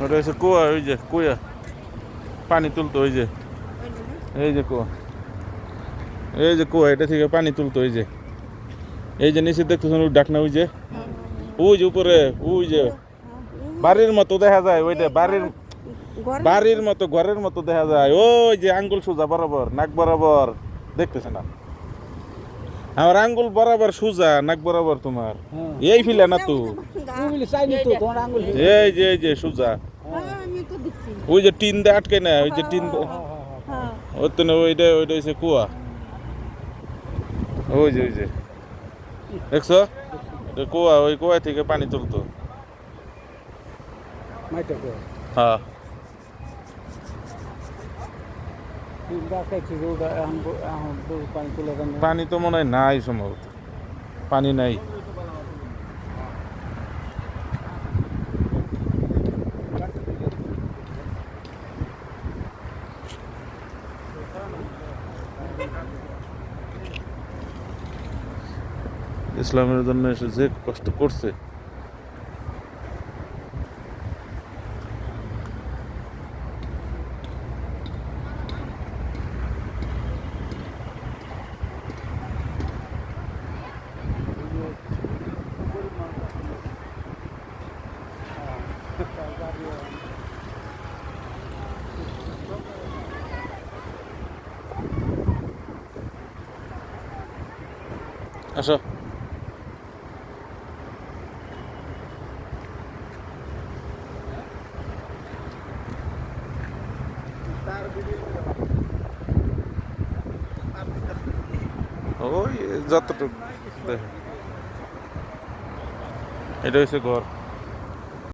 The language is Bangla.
ওটা হচ্ছে কুয়া ওই যে কুয়া পানি তুলতো ওই যে এই যে কুয়া এই যে কুয়া এটা থেকে পানি তুলতো ওই যে এই যে নিচে দেখতেছেন ওই ডাকনা ওই যে ওই যে উপরে ওই যে বাড়ির মতো দেখা যায় ওইটা বাড়ির বাড়ির মতো ঘরের মতো দেখা যায় ওই যে আঙ্গুল সোজা বরাবর নাক বরাবর দেখতেছে না আমার আঙ্গুল বরাবর সোজা নাক বরাবর তোমার এই ফিলে না তো তুমি চাইনি তো তোমার আঙ্গুল এই যে এই যে সোজা ওই যে টিন দিয়ে আটকে না ওই যে টিন দিয়ে- হ্যাঁ ওই তো না ওইটা ওইটা হচ্ছে কুয়া। ওই যে ওই যে। দেখছ? কুয়া ওই কুয়া থেকে পানি তুলতো। হ্যাঁ। পানি তো মনে হয় নাই সম্ভবত। পানি নাই। ইসলামের জন্য এসে যে কষ্ট করছে আসো। ওই যতটুকু এটা হচ্ছে ঘর।